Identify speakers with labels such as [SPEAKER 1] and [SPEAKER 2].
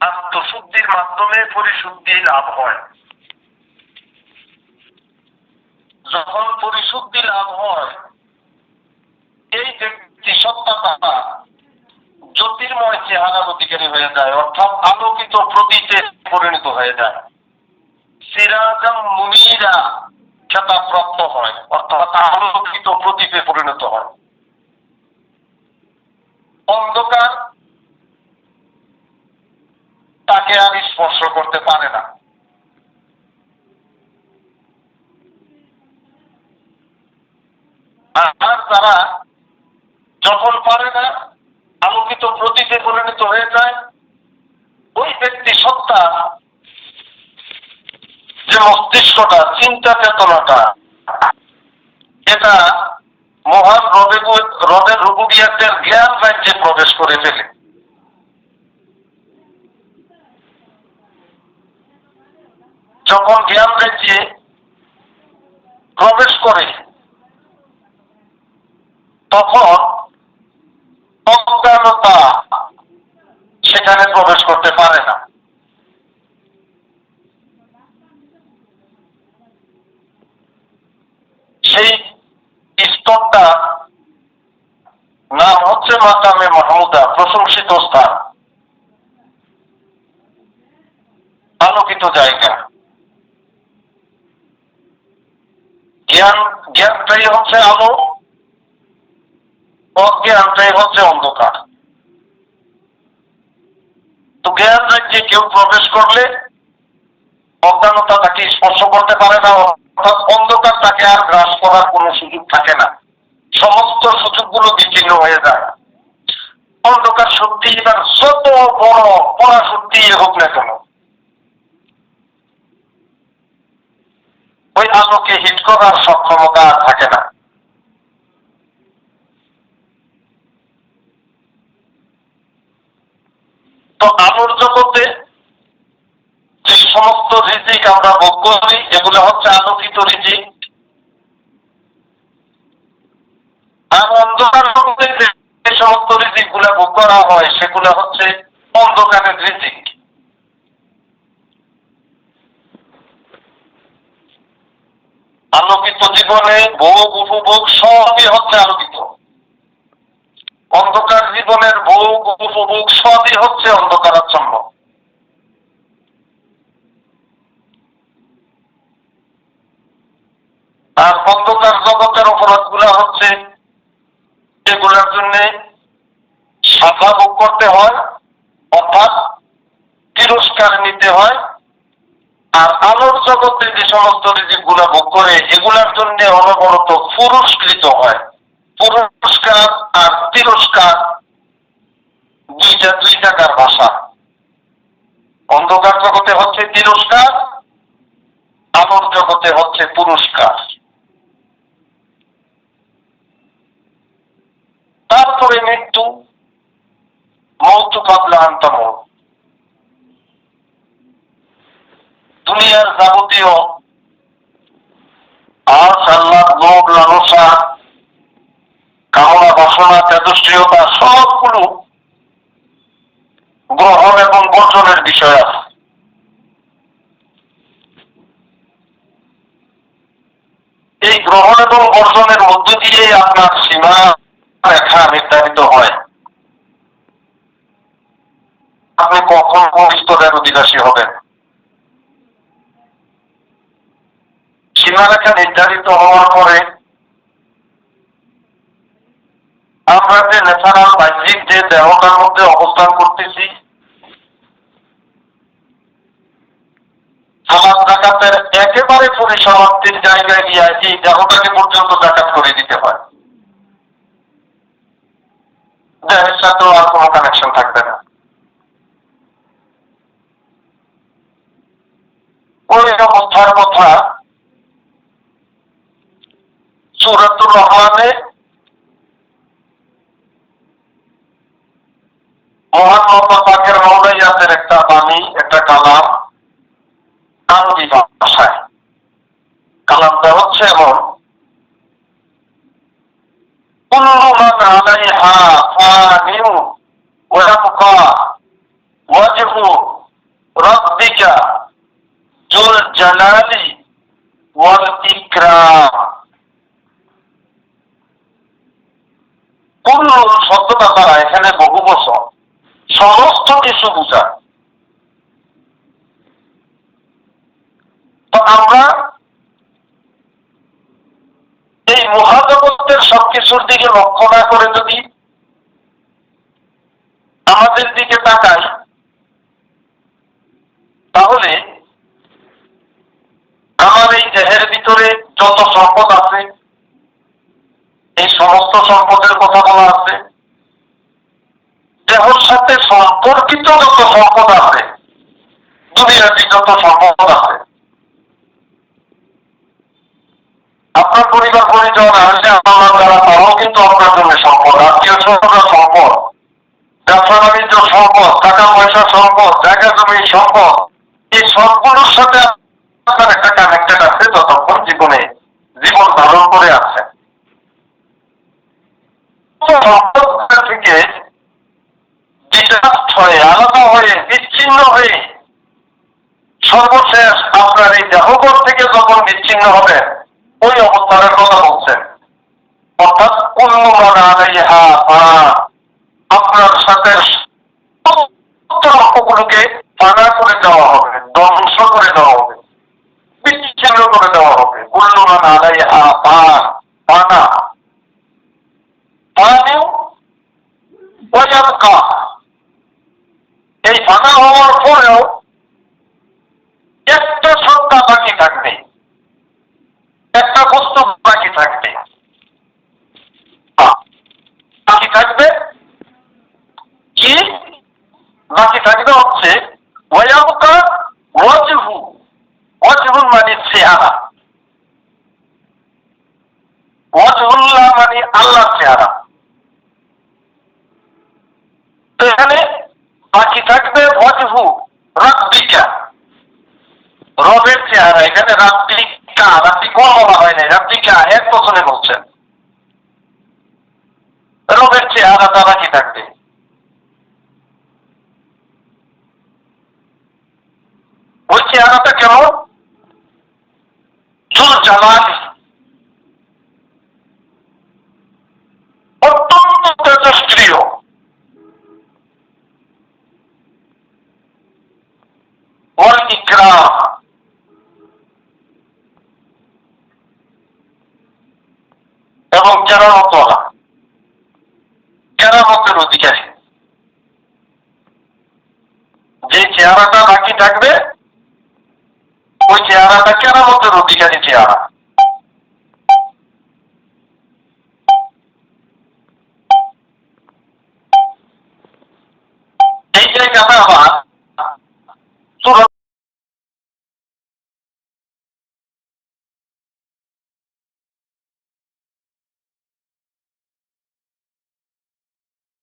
[SPEAKER 1] আত্মশুদ্ধির মাধ্যমে পরিশুদ্ধি লাভ হয়। যখন পরিশুদ্ধি লাভ হয়, এই ব্যক্তি সত্তাটা জ্যোতির্ময় চেহারার অধিকারী হয়ে যায়, অর্থাৎ আলোকিত প্রদীপে পরিণত হয়ে যায়। সিরাজাম মুনিরা খেতাপ্রাপ্ত হয়, অর্থাৎ আলোকিত প্রদীপে পরিণত হয়। অন্ধকার তাকে আর স্পর্শ করতে পারে না। আর তারা যখন পারে না, আলোকিত প্রতীকে পরিণত হয়ে যায়, ওই ব্যক্তি সত্তা যে মস্তিষ্কটা, চিন্তা চেতনাটা, এটা মহান রবে রবের রুবুবিয়াতের জ্ঞান রাজ্যে প্রবেশ করে ফেলে। যখন জ্ঞান রাজ্যে প্রবেশ করে, তখন অজ্ঞানতা সেখানে প্রবেশ করতে পারে না। সেই স্তরটা নাম হচ্ছে মাকামে মাহমুদা প্রশংসিত স্থান, আলোকিত জায়গা। জ্ঞান, জ্ঞানটাই হচ্ছে আলো, অজ্ঞানটাই হচ্ছে অন্ধকার। তো জ্ঞান রাজ্যে কেউ প্রবেশ করলে অজ্ঞানতা তাকে স্পর্শ করতে পারে না, অর্থাৎ অন্ধকার তাকে আর গ্রাস করার কোনো সুযোগ থাকে না। সমস্ত সুযোগগুলো বিচ্ছিন্ন হয়ে যায়। অন্ধকার সত্যি তার যত বড় পড়া সত্যি হোক না কেন ওই আলোকে হিট করার সক্ষমতা আর থাকে না। তো আলোর জগতে যে সমস্ত রিজিক আমরা ভোগ করি, এগুলো হচ্ছে আলোকিত রিজিক। আর অন্ধকার যে সমস্ত রিজিকগুলা ভোগ করা হয়, সেগুলো হচ্ছে অন্ধকারের রিজিক আলোকিত জীবনে ভোগ উপভোগ সবই হচ্ছে আলোকিত। অন্ধকার জীবনের ভোগ উপভোগ সবই হচ্ছে অন্ধকারাচ্ছন্ন। আর অন্ধকার জগতের অপরাধগুলা হচ্ছে এগুলোর জন্য সাজা ভোগ করতে হয়, অর্থাৎ তিরস্কার নিতে হয় আর আলোর জগতে যে সমস্ত রিজিকগুলা ভোগ করে, এগুলার জন্য অনবরত পুরস্কৃত হয়। পুরস্কার আর তিরস্কার দুইটা দুই টাকার ভাষা। অন্ধকার জগতে হচ্ছে তিরস্কার, আলোর জগতে হচ্ছে পুরস্কার। তারপরে মৃত্যু, মৌতু কাবলা আন্তমত দুনিয়ার যাবতীয় আজ আল্লাহ লোভ লালসা, কামনা, বাসনা, তেজস্ক্রিয়তা সবগুলো গ্রহণ এবং বর্জনের বিষয় আছে। এই গ্রহণ এবং বর্জনের মধ্য দিয়ে আপনার সীমা রেখা নির্ধারিত হয়। আপনি কখন স্তরের অধিবাসী হবেন? সীমারেখা নির্ধারিত হওয়ার পরে আমরা যে ন্যাচারাল বাহ্যিক যে দেহটার মধ্যে অবস্থান করতেছি সালাদ জাকাতের একেবারে পরিসমাপ্তির জায়গায় গিয়ে এই দেহটাকে পর্যন্ত জাকাত করে দিতে হয়। দেহের সাথেও আর কোনো কানেকশন থাকবে না। ওই অবস্থার কথা মহানে মহান মোহাম্মদ পাকের মৌলাইয়াদের একটা বাণী, একটা কালাম কান্দি ভাষায়। কালামটা হচ্ছে এমন, কুল্লুমান আলাইহা ফানিউ ওয়াবকা কোন শব্দটা তারা এখানে বহু বছর সমস্ত কিছু বোঝায় তো আমরা এই মহাজগতের সবকিছুর দিকে লক্ষ্য না করে যদি আমাদের দিকে তাকাই, তাহলে আমার এই দেহের ভিতরে যত সম্পদ আছে, এই সমস্ত সম্পদের কথা বলা আছে দেহর সাথে সম্পর্কিত যত সম্পদ আছে যত সম্পদ আছে। আপনার পরিবার, পরিজন আসলে কিন্তু আপনার জন্য সম্পদ। আত্মীয় সম্পদ, ব্যবসা, বাণিজ্য সম্পদ, টাকা পয়সা সম্পদ, জায়গা, জমি, সম্পদ, এই সবগুলোর সাথে আপনার একটা কানেক্টেড আছে যতক্ষণ জীবনে, জীবন ধারণ করে আছে সম্পদ থেকে ডিটাচ হয়ে আলাদা হয়ে বিচ্ছিন্ন হয়ে সর্বশেষ আপনার এই দেহগর থেকে যখন বিচ্ছিন্ন হবে। ওই অবস্থানের কথা বলছেন। অর্থাৎ আপনার সাথে লক্ষ্যগুলোকে অঙ্কগুলোকে করে দেওয়া হবে, ধ্বংস করে দেওয়া হবে, বিচ্ছিন্ন করে দেওয়া হবে। অন্যমান আলাইহা হা পানা পানিও ওয়াজাবকা এই ফাঁকা হওয়ার পরেও একটা সত্তা বাকি থাকবে একটা বস্তু বাকি থাকবে। বাকি থাকবে কি? বাকি থাকবে হচ্ছে ওয়াজাবকা ওয়াজহু ওয়াজহুল মানে চেহারা। ওয়াজহুল্লাহ মানে আল্লাহর চেহারা তো এখানে বাকি থাকবে ওয়াজহু রাব্বিকা রবের চেহারা এখানে রাব্বিকা রাব্বি কোন বলা হয় নাই রাব্বিকা এক বছরে বলছেন রবের তারা কি থাকবে ওই চেহারাটা কেমন চুল জালালি অত্যন্ত তেজস্ক্রিয় ওয়াল ইকরাম এবং কেরামতওয়ালা কেরামতের অধিকারী যে চেহারাটা বাকি থাকবে ওই চেহারাটা কেরামতের অধিকারী চেহারা? এই জায়গাটা আবার